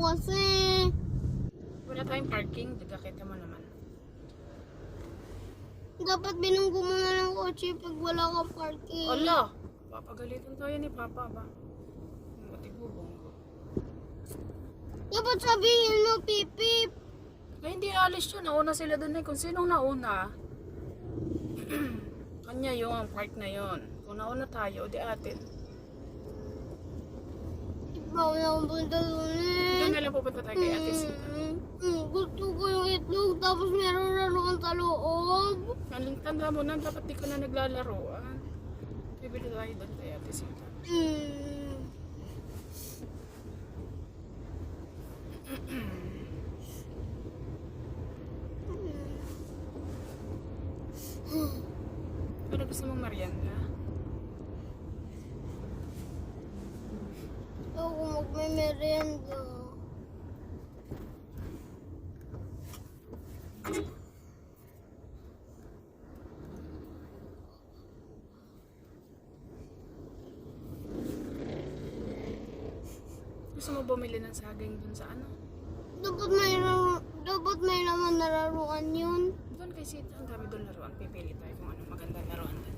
kasi. Wala tayong parking, kita mo naman. Dapat binunggo mo na ng kotse pag wala kang parking. Ala, papagalitan tayo ni Papa ba? Matibubong. Dapat sabihin mo, pipip. Ay, hindi alis yun. Nauna sila doon eh. Kung sinong nauna, kanya yung park na yon. Kung nauna tayo, di atin. Ikaw na ang punta doon eh. Doon na lang pupunta tayo kay Ate Sita. Mm, mm, gusto ko yung itlog tapos meron laruan sa loob. Ang tanda mo na, dapat di ka na naglalaroan. Bibili tayo doon kay Ate Sita. Mm. Pero gusto mong merienda? Ako magme-merienda. Gusto mo bumili ng saging doon sa ano? Dapat may dapat may naman nararuan yun. Doon kay Sita, ang dami doon laruan. Pipili tayo kung ano magandang laruan doon.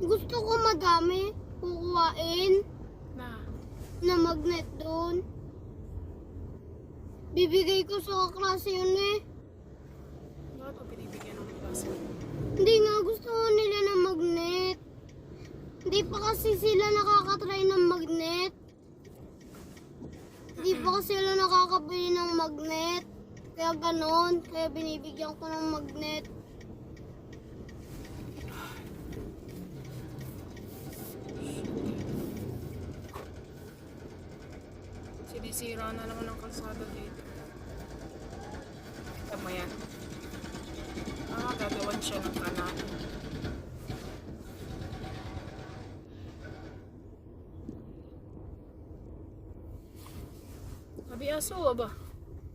Gusto ko madami kukuhain Na, na magnet doon. Bibigay ko sa klase yun eh. bakit mo pinibigyan ng klase? Hindi nga gusto nila ng magnet. Hindi pa kasi sila nakakatry ng magnet. Hindi pa kasi sila nakakabili ng magnet. Kaya ganon. Kaya binibigyan ko ng magnet. Sinisira na naman ang kalsada dito. Kita mo yan. Ah, gagawan siya ng kanal. Sabi aso ba?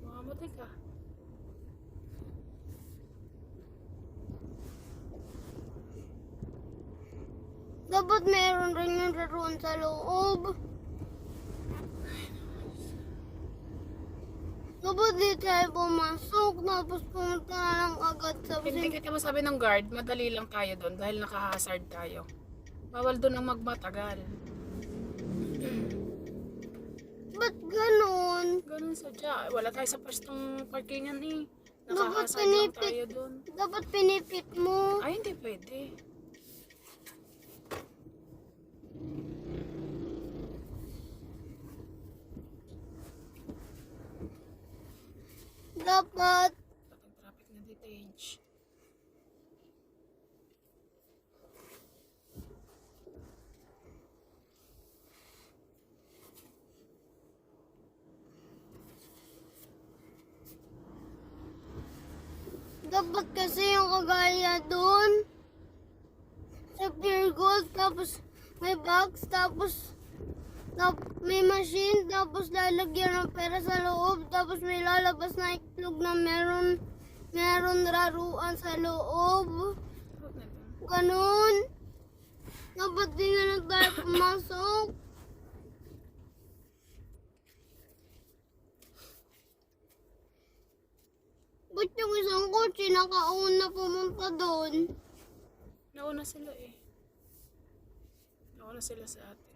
Makamatay ka. Dapat meron rin yung laruan sa loob. Di tayo pumasok. Tapos pumunta na lang agad sa Hindi kita masabi ng guard, madali lang tayo doon dahil naka-hazard tayo. Bawal doon ang magmatagal. Ba't ganon? Ganun sadya. Wala tayo sa pwestong parkingan eh. Dapat Naka-hazard lang pinipit. tayo doon. Dapat pinipit mo. Ay, hindi pwede. Dapat. Ang traffic na detage. Dapat kasi yung kagaya doon. Sa pure gold. Tapos may box. Tapos tap, may machine. Tapos lalagyan ng pera sa loob. Tapos may lalabas na itlog na meron meron laruan sa loob. Ganon. Dapat di na lang tayo pumasok. Ba't yung isang kotse nakauna pumunta doon? Nauna sila eh. Nauna sila sa atin.